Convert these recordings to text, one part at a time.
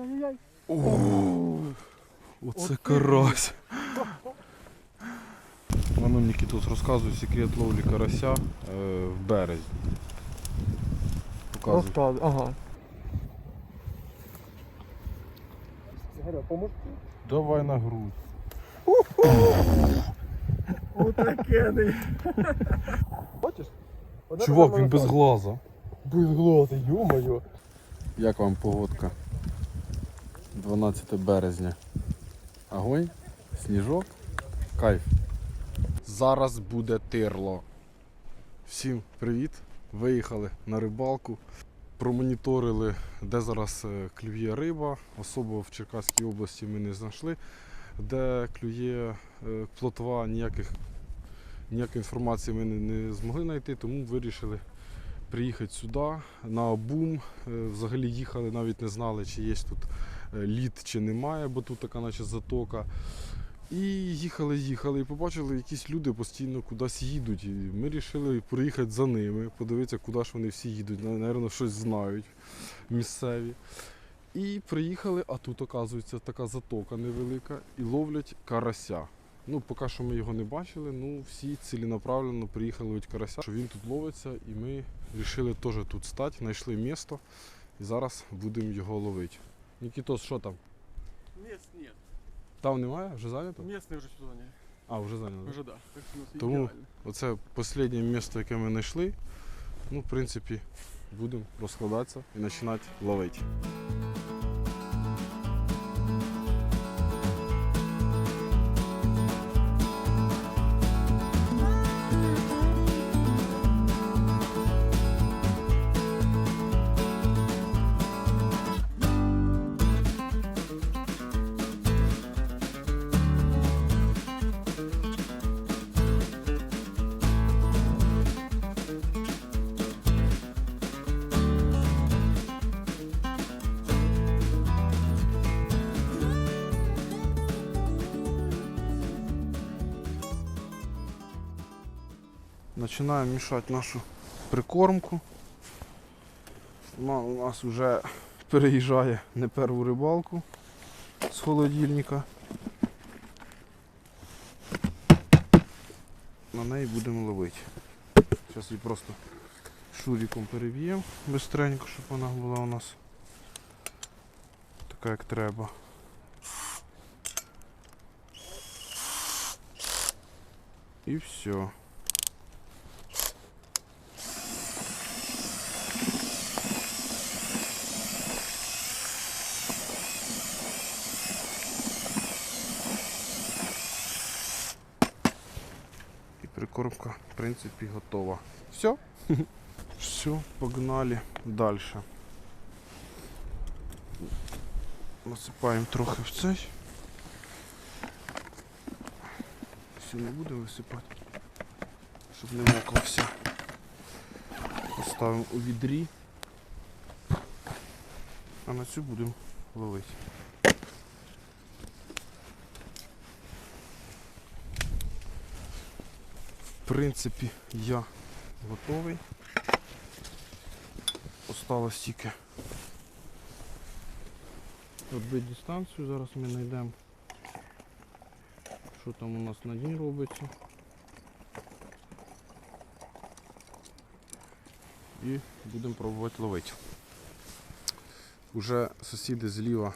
Ай-яй-яй. Оце карась. Ману Нікітос розказує секрет ловлі карася е, в березні. Показує. Ага. Гаря, поможеш? Давай на грудь. Отакений. Хочеш? Чувак, він без глаза. Без глоти, ё-моё. Як вам погодка? 12 березня. Огонь, сніжок, кайф. Зараз буде тирло. Всім привіт! Виїхали на рибалку. Промоніторили, де зараз е, клює риба. Особо в Черкаській області ми не знайшли. Де клює е, плотва, ніяких, ніякої інформації ми не, змогли знайти, тому вирішили приїхати сюди на обум. Е, Взагалі їхали, навіть не знали, чи є тут лід, чи немає, бо тут така наче затока. І їхали, їхали, і побачили, якісь люди постійно кудись їдуть. І ми вирішили приїхати за ними, подивитися, куди ж вони всі їдуть. Навірно, щось знають місцеві. І приїхали, а тут, оказується, така затока невелика, і ловлять карася. Ну, поки що ми його не бачили, ну всі ціленаправленно приїхали ловити карася, що він тут ловиться, і ми вирішили теж тут стати, знайшли місто і зараз будемо його ловити. Нікітос, що там? Мест нет. Там немає? Вже зайнято? Местные уже сюда не. А, вже зайнято. Уже да. Так что у нас Тому- ідеально. Оце останнє місце, яке ми знайшли. Ну, в принципі, будемо розкладатися і починати ловити. Починаємо мішати нашу прикормку. Вона у нас вже переїжджає не перву рибалку з холодильника. На неї будемо ловити. Зараз її просто шуріком переб'ємо бистренько, щоб вона була у нас така як треба. І все. Прикормка, в принципі, готова. Все. Все, погнали далі. Насипаємо трохи в цей. Все не будемо висипати, щоб не мокло все. Поставимо у відрі. А на цю будемо ловити. В принципі, я готовий. Осталось тільки відбити дистанцію. Зараз ми знайдемо, що там у нас на дні робиться. І будемо пробувати ловити. Уже сусіди зліва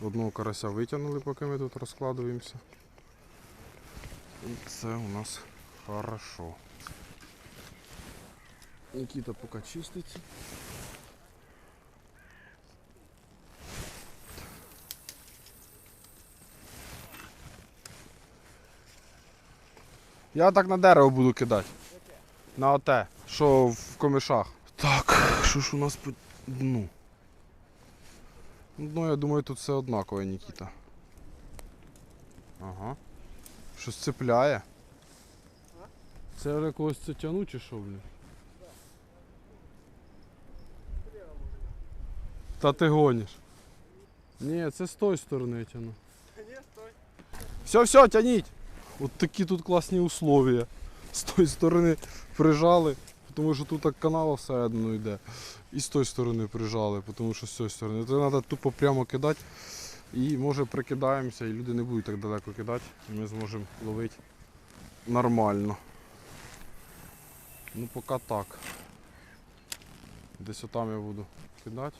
одного карася витягнули, поки ми тут розкладуємося. І це у нас Хорошо. Никита пока чистится. Я так на дерево буду кидати. На оте, що в комишах. Так, що ж у нас по дну? Ну, я думаю, тут все однакове, Нікіта. Ага. Щось цепляє. Це вже когось це тягну чи що, блін? Та ти гониш. Ні, це з тої сторони стой. Все, все, тяніть! От такі тут класні условия. З тої сторони прижали, тому що тут так канал всередину йде. І з тої сторони прижали, тому що з цієї сторони. Це треба тупо прямо кидати. І може прикидаємося, і люди не будуть так далеко кидати, і ми зможемо ловити нормально. Ну поки так. Десь отам я буду кидати.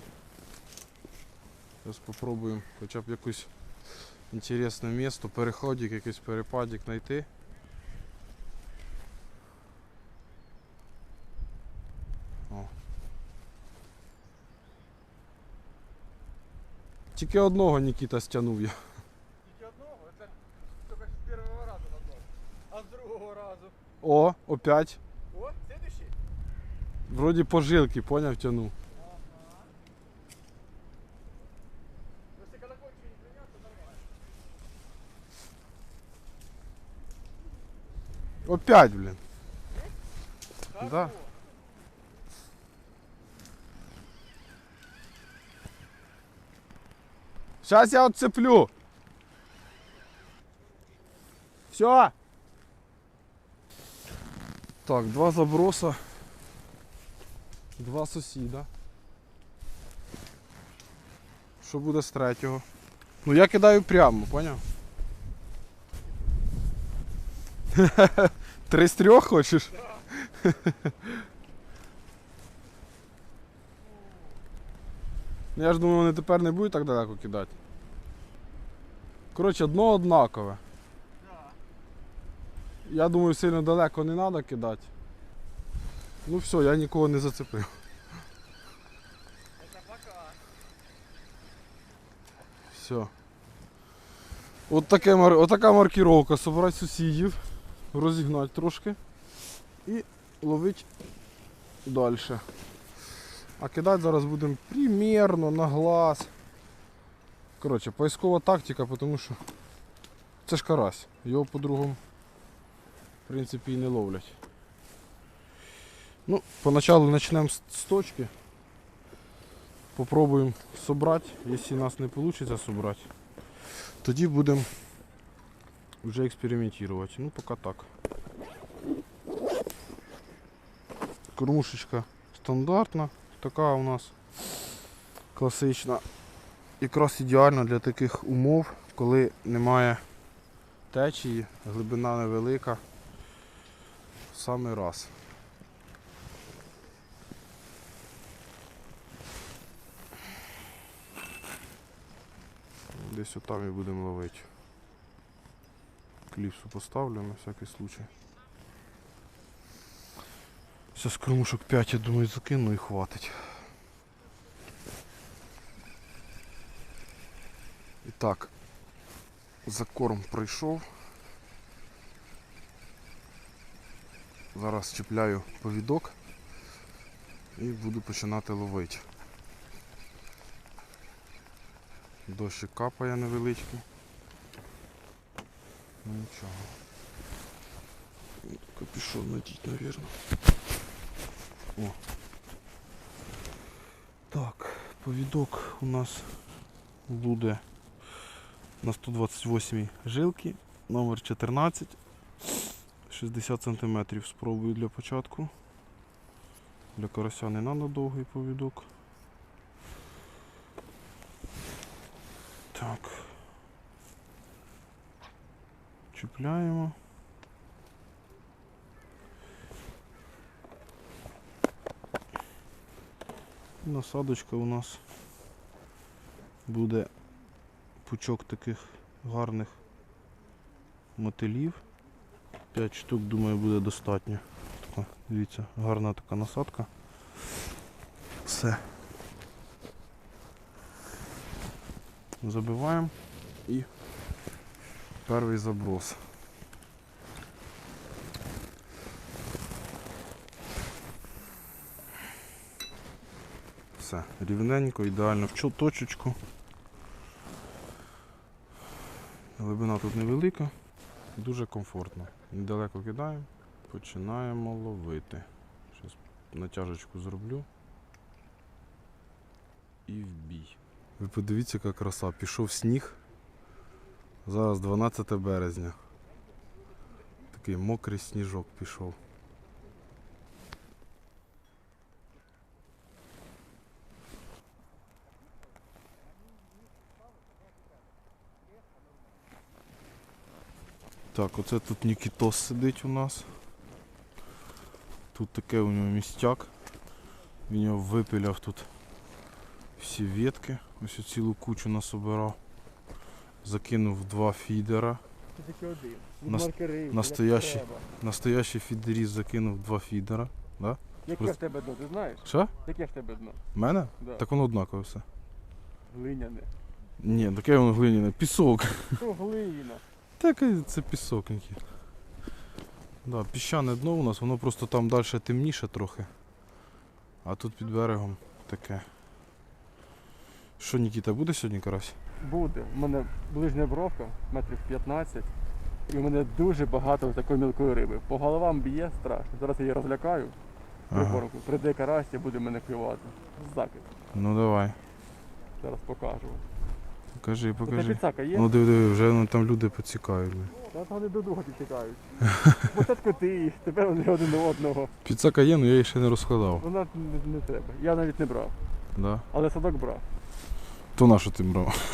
Зараз спробуємо хоча б якусь інтересне місто, переходик, якийсь перепадик знайти. Тільки одного Нікіта стягнув я. Тільки одного, це тільки з першого разу на. А з другого разу. О, опять. О, следующий. Вроді по жилки, поняв, тянув. Если когда кончик не принять, то нормально. Опять, блін. Так, Да. о. Сейчас я отцеплю. Все. Так, два заброса. Два сусіда. Що буде з третього? Ну я кидаю прямо, поняв? Три з трьох хочеш? Ну, Я ж думаю, вони тепер не будуть так далеко кидати. Коротше, дно однакове. Я думаю, сильно далеко не треба кидати. Ну все, я нікого не зацепив. Все. От, таке, от така маркіровка. Собрати сусідів, розігнати трошки і ловити далі. А кидати зараз будемо примірно на глаз. Коротше, поискова тактика, тому що це ж карась. Його по-другому в принципі і не ловлять. Ну, поначалу почнемо з точки. Попробуємо собрати. Якщо у нас не вийде собрати, тоді будемо вже експериментувати. Ну, поки так. Кормушечка стандартна, така у нас класична. Якраз ідеально для таких умов, коли немає течії, глибина невелика. Саме раз. Десь отам і будемо ловити. Кліпсу поставлю на всякий случай. Зараз кормушок 5, я думаю, закину і хватить. І так, закорм пройшов. Зараз чіпляю повідок і буду починати ловити. Дощик капає невеличкий. Ну нічого. Капюшон надіть, навірно. О. Так, повідок у нас буде на 128 жилки, номер 14, 60 см спробую для початку. Для карася не треба довгий повідок. Так. Чіпляємо. Насадочка у нас буде пучок таких гарних мотилів. 5 штук, думаю, буде достатньо. Така, дивіться, гарна така насадка. Все. Забиваємо і перший заброс. Все, рівненько, ідеально в точечку. Глибина тут невелика, дуже комфортно. Недалеко кидаємо, починаємо ловити. Зараз натяжечку зроблю. І в бій. Ви подивіться, яка краса, пішов сніг. Зараз 12 березня. Такий мокрий сніжок пішов. Так, оце тут Нікітос сидить у нас. Тут таке у нього містяк. Він його випиляв тут всі ветки. Ось цілу кучу насобирав. Закинув два фідера. Це тільки один. Нас- настоящий. Настоящий фідеріст закинув два фідера. Яке Просто- в тебе дно, ти знаєш? Що? Яке в тебе дно? В мене? Да. Так воно однакове все. Глиняне. Ні, таке воно глиняне. Пісок. Що глина? Так це пісок. Да, піщане дно у нас, воно просто там далі темніше трохи. А тут під берегом таке. Що, Нікіта, буде сьогодні карась? Буде. У мене ближня бровка, метрів 15. І у мене дуже багато такої мілкої риби. По головам б'є страшно. Зараз я її розлякаю. Ага. Прийде карась і буде мене клювати. Закид. Ну давай. Зараз покажу. Покажи, покажи. підсака є? Ну диви, диви, вже ну, там люди поцікають. Та вони до друга підтікають. Спочатку ти їх, тепер вони один до одного. Підсака є, але я її ще не розкладав. Вона не, не треба. Я навіть не брав. Да? Але садок брав. То на що ти брав?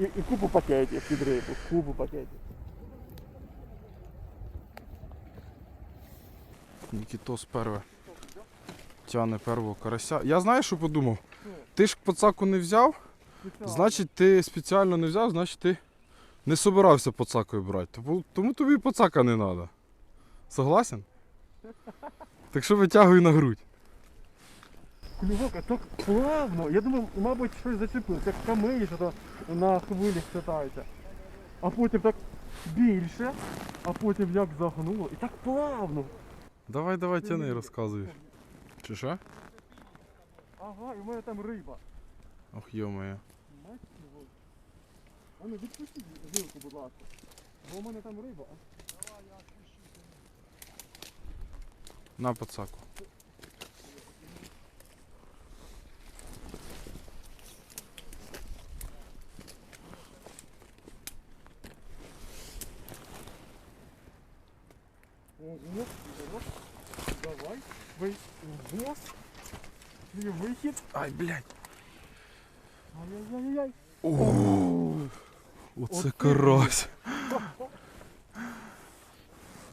І, і купу пакетів під рибу. Купу пакетів. Нікітос перве. Тяне первого карася. Я знаю, що подумав. Ти ж пацаку не взяв, значить ти спеціально не взяв, значить ти не собирався пацакою брати. Тому- Тому тобі пацака не треба. Согласен? Так що витягуй на грудь. Клювока так плавно. Я думав, мабуть, щось зачепилося, як камені, що то на хвилях катаються. А потім так більше, а потім як загнуло. І так плавно. Давай, давай, тяни, розказуєш. Чи що? Ага, і в мене там риба. Ох, йомає. Мать його. А ну відпустіть жилку, будь ласка. Бо в мене там риба. На пацаку. Твій вихід. Ай, блядь. Ай-яй-яй-яй. О, оце Оце карась.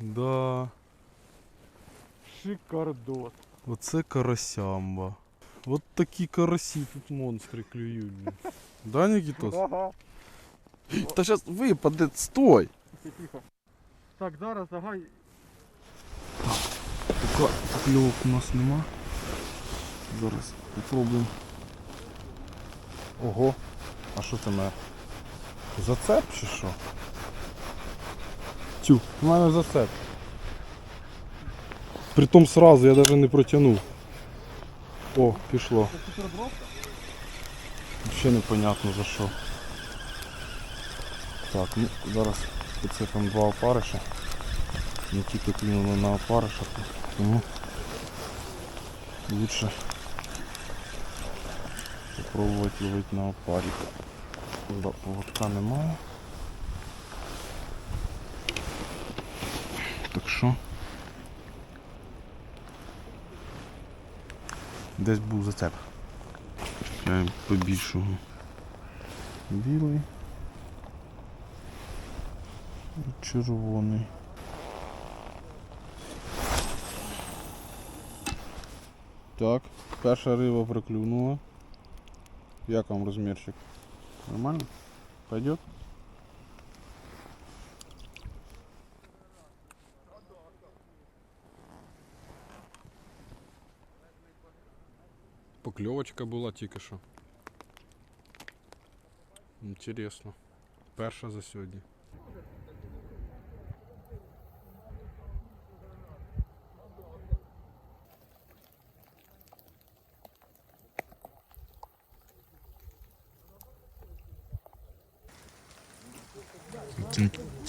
Да. Шикардос. Оце карасямба. От такі карасі тут монстри клюють. блін. Да, Нікітос? Ага. Та зараз випаде, стой! Тихо, тихо. Так, зараз давай. Поки покльовок у нас нема. Зараз попробуємо. Ого. А що це мене? Зацеп чи що? Тю, в мене зацеп. Притом сразу я навіть не протягнув. О, пішло. Ще непонятно за що. Так, ну зараз підсипемо два опариша. Не тільки клюнули на опариша, тому лучше попробувати ловити на опаріка. Да, поводка немає. Так що десь був зацеп. Я побільшого. Білий. І червоний. Так, перша риба проклюнула. Як вам розмірчик? Нормально? Пойдет? Покльовочка була тільки що. Інтересно. Перша за сьогодні.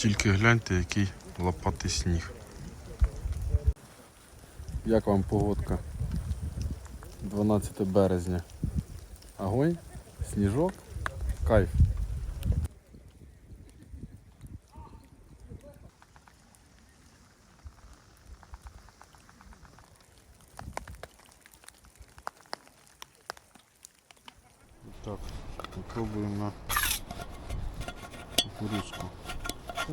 Тільки гляньте, який лопатий сніг. Як вам погодка? 12 березня. Огонь, сніжок, кайф. Так, попробуем на кукурузку. Це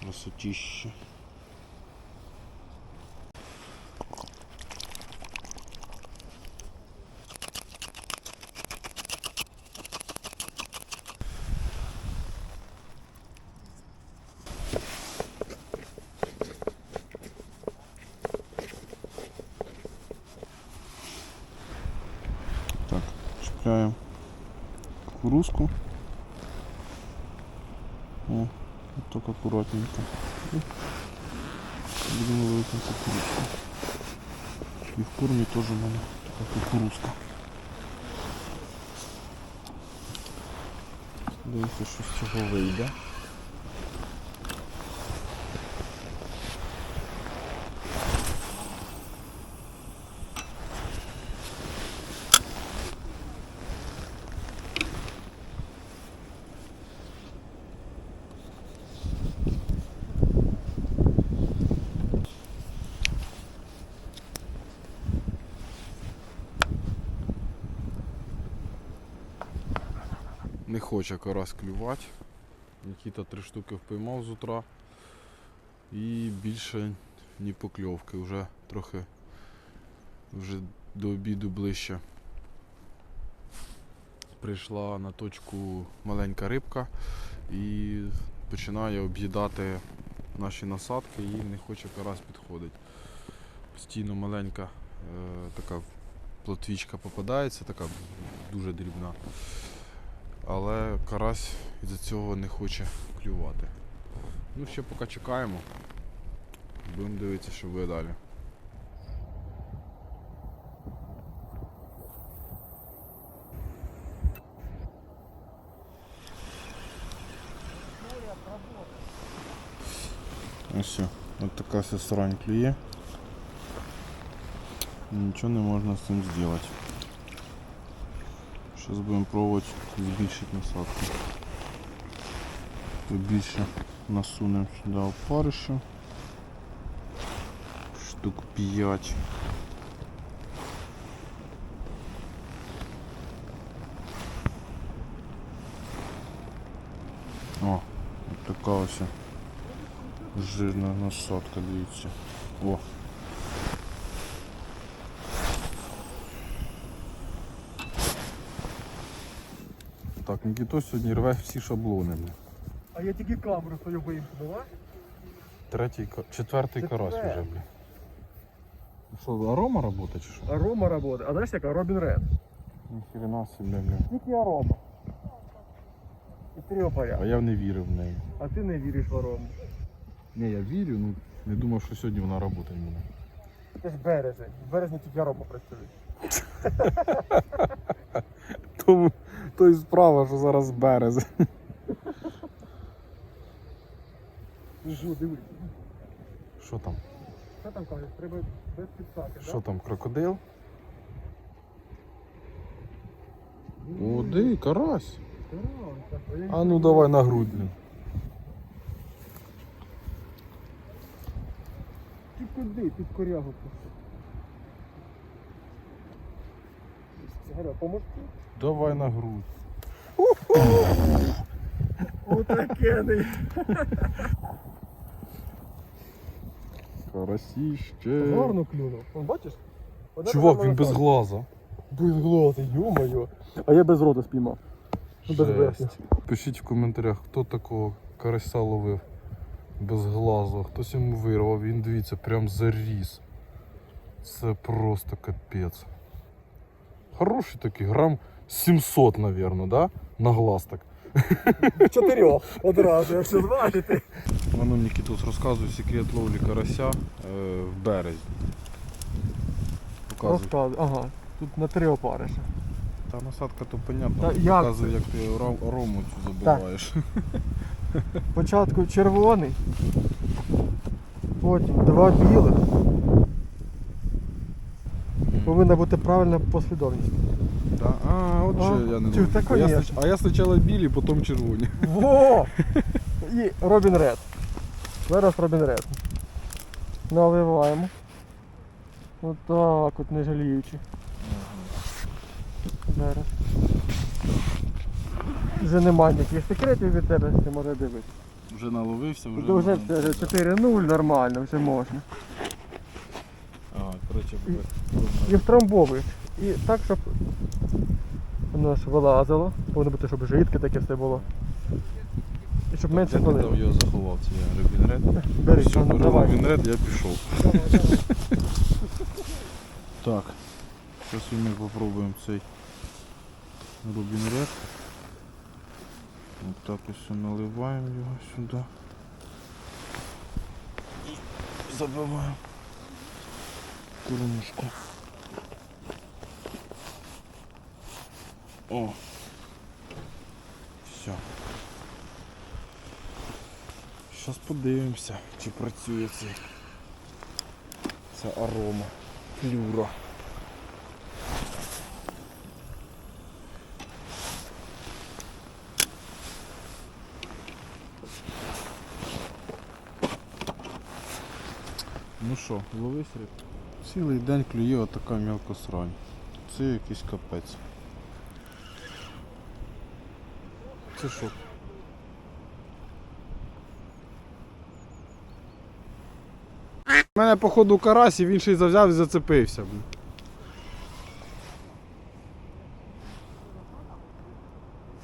Красотіще. Так, чіпляємо кукурузку. О, вот так аккуратненько. Будем ловити кукурузку. І в кормі теж в мене така кукурузка. Дивіться, що з цього вийде. Хоче карась клювати. Нікіта три штуки впіймав з утра. І більше ні покльовки. Вже трохи вже до обіду ближче. Прийшла на точку маленька рибка і починає об'їдати наші насадки і не хоче карась підходити. Постійно маленька е, така плотвічка попадається, така дуже дрібна. Але карась із-за цього не хоче клювати. Ну, ще поки чекаємо. Будемо дивитися, що буде далі. Ось. Ось така вся срань клює. Нічого не можна з цим зробити. Зараз будемо пробувати збільшити насадку. Побільше насунемо сюди опариша. Штук 5. О, от така ось жирна насадка, дивіться. О. Нікіто сьогодні рве всі шаблони. А я тільки камеру свою вимкнула. Третій, ка- четвертий карась вже, бля. Що, арома робота чи що? Арома работает. А знаєш яка? Робін Ред. Ніхрена собі, бля. Тільки арома. І три А я не вірив в неї. А ти не віриш в арому. Ні, я вірю, ну не думав, що сьогодні вона працювати буде. Це ж березень. В березні тільки арома працює. Тому то і справа, що зараз березень. Жу, дивись. Що там? Що там кажуть? Треба без підсаки, Що там, крокодил? О, диви, карась. А ну давай на грудь. блін. Ти куди? Під корягу. Галя, поможеш? Давай на грудь. Отакений. Карасіще. Гарно клюнув. Бачиш? Одна Чувак, він без глаза. Без глаза, ё-моё. А я без рота спіймав. Ну, без верхня. Жесть. Пишіть в коментарях, хто такого карася ловив без глазу. Хтось йому вирвав, він дивіться, прям заріс. Це просто капець. Хороший такий, грам 700, напевно, да? На глаз так. Чотирьох одразу, якщо зважити. Воно Нікітус розказує секрет ловлі карася е, в березні. Розказуй. Ага. Тут на три опариша. Та насадка то понятно. Та як Показує, це? як ти ара- арому цю забиваєш. Спочатку червоний, потім два білих. Повинна бути правильна послідовність. Да? А, от А, що я не тю, ловлю. та а, я, конечно. а я спочатку білі, потім червоні. Во! І Робін Ред. Зараз Робін Ред. Наливаємо. Отак от не жаліючи. Зараз. Вже немає ніяких секретів від тебе, ти може дивитися. Вже наловився, вже. Вже нормально. все, вже 4-0 нормально, вже можна. Ага, коротше, І втрамбовуєш. І так, щоб воно ж вилазило. Повинно бути, щоб жидке таке все було. І щоб менше там палило. його заховав, це я рибінред. Бери, Все, ну, беру давай. рибінред, я пішов. Так, зараз ми попробуємо цей Рубін Ред. Ось так ось наливаємо його сюди. І забиваємо кормушку. О! Все. Зараз подивимося, чи працює цей. Це арома. Флюро. Ну що, ловись риб. Цілий день клює отака мілка срань. Це якийсь капець. Це? У мене походу карась і він ще й завзяв і зацепився.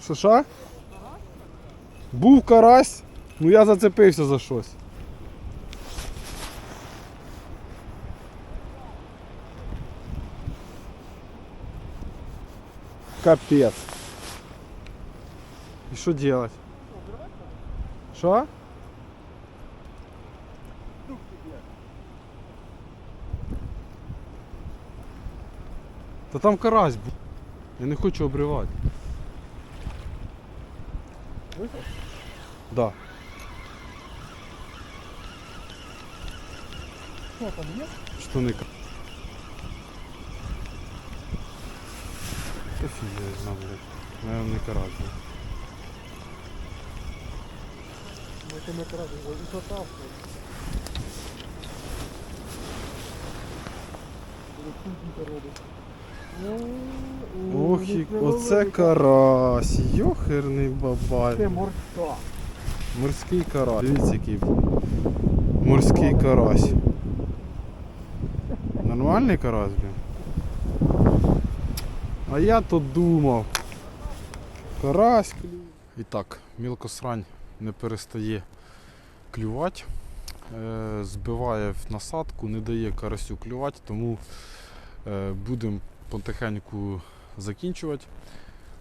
Що що? Був карась, ну я зацепився за щось. Капець. І що делать? Що? Та там карась був. Я не хочу обривати. Да. Що там є? Штани. Та фіг я знаю, блядь. Наверное, не карась. був. Ох, і- оце карась. Йохерний бабай. Це морська. Морський карась. Дивіться, який морський карась. Нормальний карась, блін. А я то думав. Карась. І так, мілкосрань не перестає клювати. Е, збиває в насадку, не дає карасю клювати, тому е, будемо потихеньку закінчувати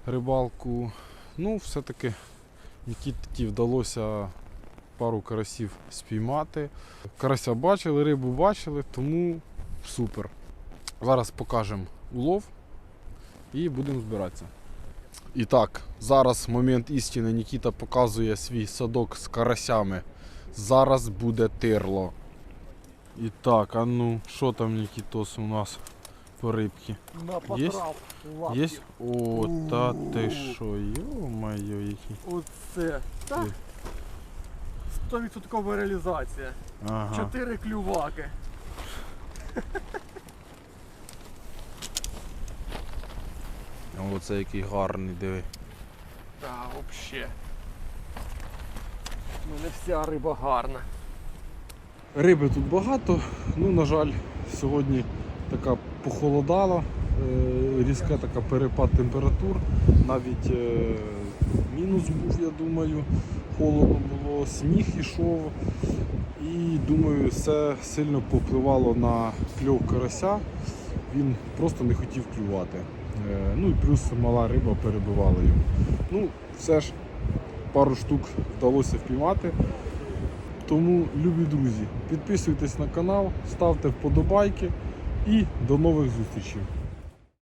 рибалку. Ну, все-таки Нікіті вдалося пару карасів спіймати. Карася бачили, рибу бачили, тому супер. Зараз покажемо улов і будемо збиратися. І так, зараз момент істини Нікіта показує свій садок з карасями. Зараз буде тирло. І так, а ну, що там Нікітос у нас по рибки? На Є? потрав. Є? О, та ти що, йо-моє, який. Оце. Так. Ой. 100% реалізація. Ага. Чотири клюваки. Оце який гарний, диви. Та взагалі. У мене вся риба гарна. Риби тут багато, ну на жаль, сьогодні така похолодала, е, різка така перепад температур, навіть е, мінус був, я думаю, холодно було, сніг ішов. І думаю, це сильно попливало на кльов карася. Він просто не хотів клювати. Е, Ну і плюс мала риба перебивала його. Ну, все ж пару штук вдалося впіймати. Тому, любі друзі, підписуйтесь на канал, ставте вподобайки і до нових зустрічей.